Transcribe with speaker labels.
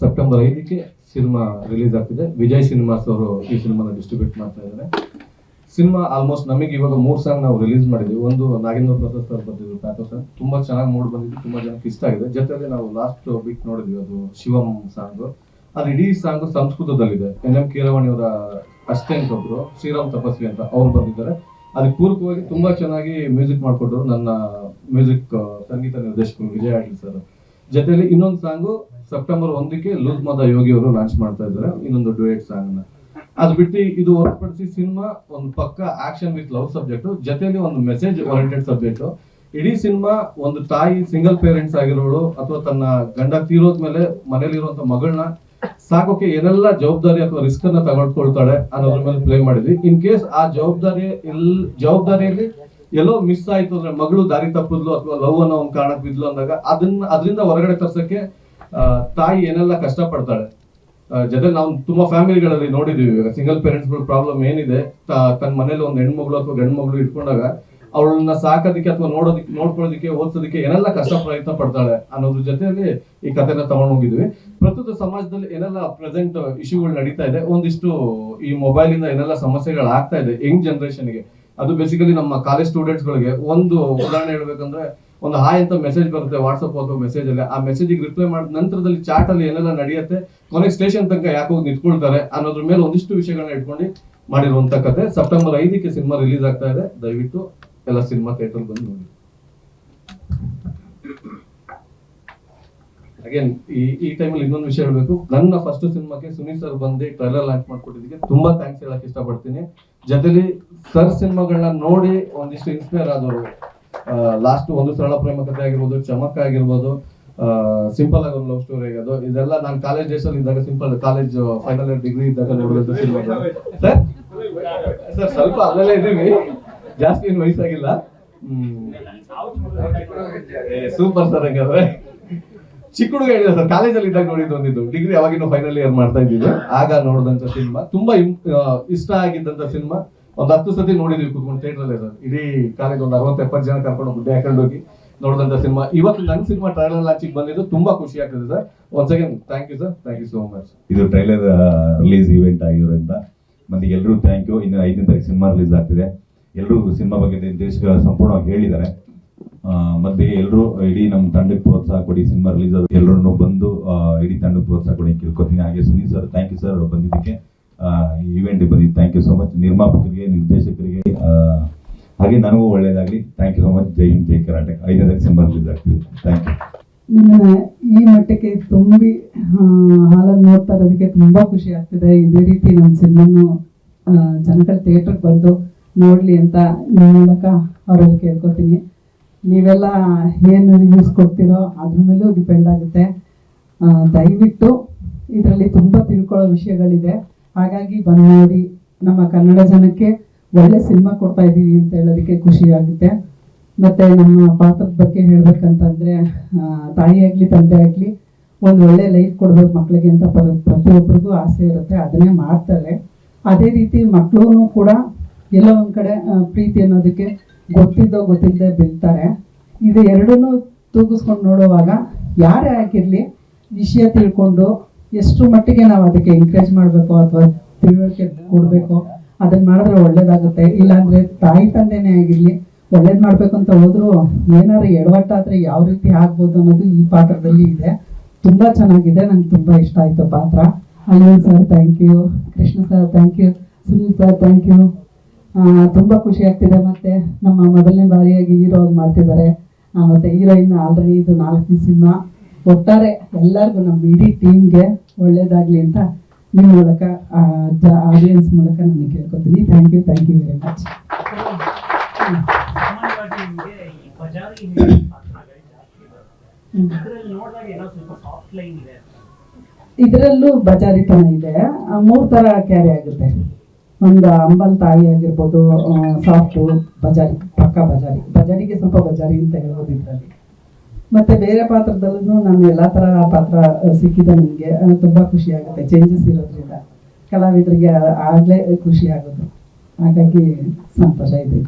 Speaker 1: September ಐದಕ್ಕೆ cinema release ಆಗ್ತಿದೆ. Vijay cinemas ಅವರು ಈ ಸಿನಿಮಾನ ಡಿಸ್ಟ್ರಿಬ್ಯೂಟ್ ಮಾಡ್ತಾ ಇದ್ದಾರೆ. ಸಿನಿಮಾ ಆಲ್ಮೋಸ್ಟ್ ನಮಗೆ ಇವಾಗ ಮೂರು ಸಾಂಗ್ ನಾವು ರಿಲೀಸ್ ಮಾಡಿದ್ವಿ. ಒಂದು ನಾಗೇಂದ್ರ ಪ್ರಸಾದ್ ಸರ್ ಬಂದಿದ್ರು ಪ್ಯಾಥೋ ಸಾಂಗ್ ತುಂಬಾ ಚೆನ್ನಾಗಿ ಮೂಡ್ ಬಂದಿದ್ದು ತುಂಬಾ ಜನಕ್ಕೆ ಇಷ್ಟ ಆಗಿದೆ. ಜೊತೆಗೆ ನಾವು ಲಾಸ್ಟ್ ಬಿಟ್ ನೋಡಿದ್ವಿ ಅದು ಶಿವಂ ಸಾಂಗ್ ಅದು ಇಡೀ ಸಾಂಗ್ ಸಂಸ್ಕೃತದಲ್ಲಿದೆ. ಎನ್ ಎಂ ಕೀರವಾಣಿ ಅವರ ಅಸ್ಟೆಂಟ್ ಒಬ್ರು, ಶ್ರೀರಾಮ್ ತಪಸ್ವಿ ಅಂತ ಅವ್ರು ಬಂದಿದ್ದಾರೆ. ಅದಕ್ಕೆ ಪೂರಕವಾಗಿ ತುಂಬಾ ಚೆನ್ನಾಗಿ ಮ್ಯೂಸಿಕ್ ಮಾಡ್ಕೊಟ್ರು ನನ್ನ ಮ್ಯೂಸಿಕ್ ಸಂಗೀತ ನಿರ್ದೇಶಕರು ವಿಜಯ್ ಆಡ್ಲಿ ಸರ್. ಜೊತೆಲಿ ಇನ್ನೊಂದು ಸಾಂಗು ಸೆಪ್ಟೆಂಬರ್ ಒಂದಕ್ಕೆ ಲೂಸ್ ಮದ ಯೋಗಿ ಅವರು ಲಾಂಚ್ ಮಾಡ್ತಾ ಇದ್ದಾರೆ. ಇನ್ನೊಂದು ಡುಯೆಟ್ ಸಾಂಗ್ನ ಅದು ಬಿಟ್ಟು ಇದು ಹೊರತುಪಡಿಸಿ ಸಿನಿಮಾ ಒಂದು ಪಕ್ಕ ಆಕ್ಷನ್ ವಿತ್ ಲವ್ ಸಬ್ಜೆಕ್ಟ್ ಜೊತೆಲಿ ಒಂದು ಮೆಸೇಜ್ ಓರಿಯಂಟೆಡ್ ಸಬ್ಜೆಕ್ಟ್ ಇಡೀ ಸಿನಿಮಾ ಒಂದು ತಾಯಿ ಸಿಂಗಲ್ ಪೇರೆಂಟ್ಸ್ ಆಗಿರೋಳು ಅಥವಾ ತನ್ನ ಗಂಡ ತೀರೋದ್ಮೇಲೆ ಮನೇಲಿರುವಂತ ಮಗಳನ್ನ ಸಾಕೋಕೆ ಏನೆಲ್ಲ ಜವಾಬ್ದಾರಿ ಅಥವಾ ರಿಸ್ಕ್ ಅನ್ನ ತಗೊಳ್ಕೊಳ್ತಾಳೆ ಅನ್ನೋದ್ರ ಮೇಲೆ ಪ್ಲೇ ಮಾಡಿದ್ವಿ. ಇನ್ ಕೇಸ್ ಆ ಜವಾಬ್ದಾರಿ ಜವಾಬ್ದಾರಿಯಲ್ಲಿ ಎಲ್ಲೋ ಮಿಸ್ ಆಯ್ತು ಅಂದ್ರೆ ಮಗಳು ದಾರಿ ತಪ್ಪಿದ್ಲು ಅಥವಾ ಲವ್ ಅನ್ನೋ ಒಂದು ಕಾರಣಕ್ಕೆ ಬಿದ್ಲು ಅಂದಾಗ ಅದನ್ನ ಅದರಿಂದ ಹೊರಗಡೆ ತರ್ಸಕ್ಕೆ ತಾಯಿ ಏನೆಲ್ಲ ಕಷ್ಟ ಪಡ್ತಾಳೆ ಜೊತೆ ನಾವು ತುಂಬಾ ಫ್ಯಾಮಿಲಿಗಳಲ್ಲಿ ನೋಡಿದೀವಿ ಇವಾಗ. ಸಿಂಗಲ್ ಪೇರೆಂಟ್ಸ್ ಪ್ರಾಬ್ಲಮ್ ಏನಿದೆ ತನ್ನ ಮನೇಲಿ ಒಂದು ಹೆಣ್ಮಗಳು ಅಥವಾ ಗಂಡು ಮಗಳು ಇಟ್ಕೊಂಡಾಗ ಅವಳನ್ನ ಸಾಕೋದಕ್ಕೆ ಅಥವಾ ನೋಡೋದಕ್ಕೆ ನೋಡ್ಕೊಳ್ಳೋದಕ್ಕೆ, ಓದಿಸೋದಕ್ಕೆ ಏನೆಲ್ಲ ಕಷ್ಟ ಪ್ರಯತ್ನ ಪಡ್ತಾಳೆ ಅನ್ನೋದ್ರ ಜೊತೆಯಲ್ಲಿ ಈ ಕಥೆನ ತಗೊಂಡ್ ಹೋಗಿದ್ವಿ. ಪ್ರಸ್ತುತ ಸಮಾಜದಲ್ಲಿ ಏನೆಲ್ಲ ಪ್ರೆಸೆಂಟ್ ಇಶ್ಯೂಗಳು ನಡೀತಾ ಇದೆ, ಒಂದಿಷ್ಟು ಈ ಮೊಬೈಲ್ ಇಂದ ಏನೆಲ್ಲ ಸಮಸ್ಯೆಗಳು ಆಗ್ತಾ ಇದೆ ಯಂಗ್ ಜನರೇಷನ್ಗೆ ಅದು ಬೇಸಿಕಲಿ ನಮ್ಮ ಕಾಲೇಜ್ ಸ್ಟೂಡೆಂಟ್ಸ್ ಗಳಿಗೆ ಒಂದು ಉದಾಹರಣೆ ಹೇಳ್ಬೇಕಂದ್ರೆ ಒಂದು ಹಾಯ್ ಅಂತ ಮೆಸೇಜ್ ಬರುತ್ತೆ ವಾಟ್ಸ್ಆಪ್ ಅಥವಾ ಮೆಸೇಜ್ ಅಲ್ಲಿ. ಆ ಮೆಸೇಜಿಗೆ ರಿಪ್ಲೈ ಮಾಡಿದ ನಂತರದಲ್ಲಿ ಚಾಟ್ ಅಲ್ಲಿ ಏನೆಲ್ಲ ನಡೆಯುತ್ತೆ, ಕೊನೆಗೆ ಸ್ಟೇಷನ್ ತನಕ ಯಾಕೆ ಹೋಗಿ ನಿಂತ್ಕೊಳ್ತಾರೆ ಅನ್ನೋದ್ರ ಮೇಲೆ ಒಂದಿಷ್ಟು ವಿಷಯಗಳನ್ನ ಇಟ್ಕೊಂಡು ಮಾಡಿರುವಂತ ಕತೆ. ಸೆಪ್ಟೆಂಬರ್ ಐದಕ್ಕೆ ಸಿನಿಮಾ ರಿಲೀಸ್ ಆಗ್ತಾ ಇದೆ. ದಯವಿಟ್ಟು ಎಲ್ಲ ಸಿನಿಮಾ ಥಿಯೇಟರ್ ಬಂದು ನೋಡಿ. ಅಗೇನ್ ಈ ಈ ಟೈಮಲ್ಲಿ ಇನ್ನೊಂದು ವಿಷಯ ಹೇಳಬೇಕು. ನನ್ನ ಫಸ್ಟ್ ಸಿನಿಮಾಕ್ಕೆ ಸುನೀಲ್ ಸರ್ ಬಂದು ಟ್ರೈಲರ್ ಲಾಂಚ್ ಮಾಡ್ಕೊಟ್ಟಿದ್ದಕ್ಕೆ ತುಂಬಾ ಥ್ಯಾಂಕ್ಸ್ ಹೇಳಕ್ ಇಷ್ಟಪಡ್ತೀನಿ. ಜೊತೆಲಿ ಸರ್ ಸಿನಿಮಾಗಳನ್ನ ನೋಡಿ ಒಂದಿಷ್ಟು ಇನ್ಸ್ಪೈರ್ ಆದವರು ಲಾಸ್ಟ್ ಒಂದು ಸರಳ ಪ್ರೇಮ ಕಥೆ ಆಗಿರ್ಬೋದು ಚಮಕ್ ಆಗಿರ್ಬೋದು ಸಿಂಪಲ್ ಆಗಿ ಒಂದು ಲವ್ ಸ್ಟೋರಿ ಆಗೋದು ಇದೆಲ್ಲ ನಾನು ಕಾಲೇಜ್ ಡೇಸ್ ಅಲ್ಲಿ ಇದ್ದಾಗ simple college final year degree ಇದ್ದಾಗ ನೋಡಿದ್ದು ಸಿನಿಮಾ ಸರ್ ಸರ್ ಸ್ವಲ್ಪ ಅಲ್ಲೇ ಇದೀವಿ ಜಾಸ್ತಿ ಏನು ವಯಸ್ಸಾಗಿಲ್ಲ. ಸೂಪರ್ ಸರ್ ಹಂಗಾದ್ರೆ. ಚಿಕ್ಕ ಹುಡುಗ ಹೇಳಿದ ಸರ್ ಕಾಲೇಜಲ್ಲಿ ಇದ್ದಾಗ ನೋಡಿದ್ದು ಒಂದಿದ್ದು. ಡಿಗ್ರಿ ಅವಾಗಿನ್ನೂ ಫೈನಲ್ ಇಯರ್ ಮಾಡ್ತಾ ಇದ್ದಿದ್ದು. ಆಗ ನೋಡಿದಂತ ಸಿನಿಮಾ. ತುಂಬಾ ಇಷ್ಟ ಆಗಿದ್ದಂತ ಸಿನಿಮಾ. ಒಂದ್ ಹತ್ತು ಸತಿ ನೋಡಿದ್ವಿ ಕುತ್ಕೊಂಡು ಅಲ್ಲೇ ಸರ್. ಇಡೀ ಕಾಲೇಜ್ ಒಂದು ಅರವತ್ತು ಎಪ್ಪತ್ತು ಜನ ಕರ್ಕೊಂಡು ಗುಡ್ಡೆ ಹಾಕೊಂಡು ಹೋಗಿ ನೋಡಿದಂತ ಸಿನಿಮಾ. ಇವತ್ತು ನನ್ ಸಿನಿಮಾ ಟ್ರೈಲರ್ ಲಾಂಚಿಗೆ ಬಂದಿದ್ದು ತುಂಬಾ ಖುಷಿ ಆಗ್ತದೆ sir. Once again thank you sir thank you so much
Speaker 2: ಇದು ಟ್ರೈಲರ್ ರಿಲೀಸ್ ಇವೆಂಟ್ ಆಗಿರೋದ್ರಿಂದ ಮತ್ತೆ ಎಲ್ಲರೂ ಥ್ಯಾಂಕ್ ಯು ಇನ್ನು ಐದನೇ ತಾರೀಕು ಸಿನಿಮಾ ರಿಲೀಸ್ ಆಗ್ತಿದೆ. ಎಲ್ಲರೂ ಸಿನಿಮಾ ಬಗ್ಗೆ ನಿರ್ದೇಶಕ ಸಂಪೂರ್ಣವಾಗಿ ಹೇಳಿದ್ದಾರೆ. ಮತ್ತೆ ಎಲ್ಲರೂ ಇಡೀ ನಮ್ಮ ತಂಡಕ್ಕೆ ಪ್ರೋತ್ಸಾಹ ಕೊಡಿ, ಸಿನಿಮಾ ರಿಲೀಸ್ ಆದ ಎಲ್ಲರನ್ನು ಬಂದು ಇಡೀ ತಂಡಕ್ಕೆ ಪ್ರೋತ್ಸಾಹ ಕೊಡಿ ಕೇಳ್ಕೊತೀನಿ. ಹಾಗೆ Sunil sir thank you sir ಬಂದಿದ್ದಕ್ಕೆ. ಈವೆಂಟ್ ಬಂದಿದ್ದು ಥ್ಯಾಂಕ್ ಯು ಸೋ ಮಚ್ ನಿರ್ಮಾಪಕರಿಗೆ, ನಿರ್ದೇಶಕರಿಗೆ ಹಾಗೆ ನನಗೂ ಒಳ್ಳೇದಾಗಲಿ. Thank you so much Jai Hind, Jai Karnataka. ಐದನೇ ಡಿಸೆಂಬರ್ ರಿಲೀಸ್ ಆಗ್ತಿದೆ. ಥ್ಯಾಂಕ್ ಯು
Speaker 3: ನಿಮ್ಮನ್ನ ಈ ಮಟ್ಟಕ್ಕೆ ತುಂಬಿ ಹಾಲನ್ನು ನೋಡ್ತಾ ಇರೋದಕ್ಕೆ ತುಂಬಾ ಖುಷಿ ಆಗ್ತಿದೆ. ಇದೇ ರೀತಿ ನಮ್ಮ ಸಿನಿಮಾನು ಜನಗಳ ಥಿಯೇಟರ್ಗೆ ಬಂದು ನೋಡ್ಲಿ ಅಂತ ನಿಮ್ಮ ಮೂಲಕ ಅವರಲ್ಲಿ ಕೇಳ್ಕೊತೀನಿ. ನೀವೆಲ್ಲ ಏನು ರಿವ್ಯೂಸ್ ಕೊಡ್ತೀರೋ ಅದ್ರ ಮೇಲೂ ಡಿಪೆಂಡ್ ಆಗುತ್ತೆ. ದಯವಿಟ್ಟು ಇದರಲ್ಲಿ ತುಂಬ ತಿಳ್ಕೊಳ್ಳೋ ವಿಷಯಗಳಿದೆ. ಹಾಗಾಗಿ ಬಂದು ನೋಡಿ ನಮ್ಮ ಕನ್ನಡ ಜನಕ್ಕೆ ಒಳ್ಳೆ ಸಿನಿಮಾ ಕೊಡ್ತಾ ಇದ್ದೀವಿ ಅಂತ ಹೇಳೋದಕ್ಕೆ ಖುಷಿಯಾಗುತ್ತೆ ಮತ್ತು ನಮ್ಮ ಪಾತ್ರದ ಬಗ್ಗೆ ಹೇಳಬೇಕಂತಂದರೆ ತಾಯಿ ಆಗಲಿ, ತಂದೆ ಆಗಲಿ ಒಂದು ಒಳ್ಳೆ ಲೈಫ್ ಕೊಡ್ಬೇಕು ಮಕ್ಕಳಿಗೆ ಅಂತ ಪ್ರ- ಪ್ರತಿಯೊಬ್ಬರಿಗೂ ಆಸೆ ಇರುತ್ತೆ. ಅದನ್ನೇ ಮಾಡ್ತಾರೆ. ಅದೇ ರೀತಿ ಮಕ್ಕಳೂ ಕೂಡ ಎಲ್ಲೋ ಒಂದು ಕಡೆ ಪ್ರೀತಿ ಅನ್ನೋದಕ್ಕೆ ಗೊತ್ತಿದ್ದೋ ಗೊತ್ತಿಲ್ಲದೆ ಬೀಳ್ತಾರೆ. ಇದು ಎರಡನ್ನೂ ತೂಗಿಸ್ಕೊಂಡು ನೋಡುವಾಗ ಯಾರೇ ಆಗಿರ್ಲಿ ವಿಷಯ ತಿಳ್ಕೊಂಡು ಎಷ್ಟು ಮಟ್ಟಿಗೆ ನಾವು ಅದಕ್ಕೆ ಎನ್ಕರೇಜ್ ಮಾಡಬೇಕು ಅಥವಾ ತಿಳುವಳಿಕೆ ಕೊಡಬೇಕು ಅದನ್ನ ಮಾಡಿದ್ರೆ ಒಳ್ಳೇದಾಗುತ್ತೆ. ಇಲ್ಲಾಂದರೆ ತಾಯಿ ತಂದೆನೇ ಆಗಿರಲಿ ಒಳ್ಳೇದು ಮಾಡಬೇಕು ಅಂತ ಹೋದ್ರು ಏನಾದ್ರು ಎಡವಟ್ಟಾದರೆ ಯಾವ ರೀತಿ ಆಗ್ಬೋದು ಅನ್ನೋದು ಈ ಪಾತ್ರದಲ್ಲಿ ಇದೆ. ತುಂಬಾ ಚೆನ್ನಾಗಿದೆ, ನಂಗೆ ತುಂಬಾ ಇಷ್ಟ ಆಯ್ತು ಪಾತ್ರ. Anil sir thank you Krishna sir thank you Sunil sir thank you ತುಂಬಾ ಖುಷಿ ಆಗ್ತಿದೆ ಮತ್ತೆ ನಮ್ಮ ಮೊದಲನೇ ಬಾರಿಯಾಗಿ ಹೀರೋ ಮಾಡ್ತಿದ್ದಾರೆ. ಆ, ಮತ್ತೆ ಹೀರೋಯಿನ್ ಆಲ್ರೆಡಿ ಇದು ನಾಲ್ಕನೇ ಸಿನಿಮಾ. ಒಟ್ಟಾರೆ ಎಲ್ಲರಿಗೂ ನಮ್ಮ ಇಡೀ ಟೀಮ್ಗೆ ಒಳ್ಳೇದಾಗ್ಲಿ ಅಂತ ನಿಮ್ಮ ಮೂಲಕ ಆಡಿಯನ್ಸ್ ಮೂಲಕ ನಾನು ಕೇಳ್ಕೊತೀನಿ. Thank you thank you very much
Speaker 4: ಇದ್ರಲ್ಲಿ
Speaker 3: ಬಜಾರಿತನ ಇದೆ. ಮೂರ್ ತರ ಕ್ಯಾರಿ ಆಗುತ್ತೆ. ಒಂದು ಅಂಬಲ್ ತಾಯಿ ಆಗಿರ್ಬೋದು ಸಾಫ್ಟು ಬಜಾರಿ, ಪಕ್ಕ ಬಜಾರಿ. ಬಜಾರಿಗೆ ಸ್ವಲ್ಪ ಬಜಾರಿ ಅಂತ ಹೇಳ್ಬೋದು ಇದರಲ್ಲಿ. ಮತ್ತೆ ಬೇರೆ ಪಾತ್ರದಲ್ಲೂ ನಾನು ಎಲ್ಲ ಥರ ಪಾತ್ರ ಸಿಕ್ಕಿದ ನನಗೆ. ತುಂಬ ಖುಷಿ ಆಗುತ್ತೆ ಚೇಂಜಸ್ ಇರೋದ್ರಿಂದ. ಕಲಾವಿದರಿಗೆ ಆಗಲೇ ಖುಷಿ ಆಗೋದು ಹಾಗಾಗಿ ಸಂತೋಷ ಇದೆ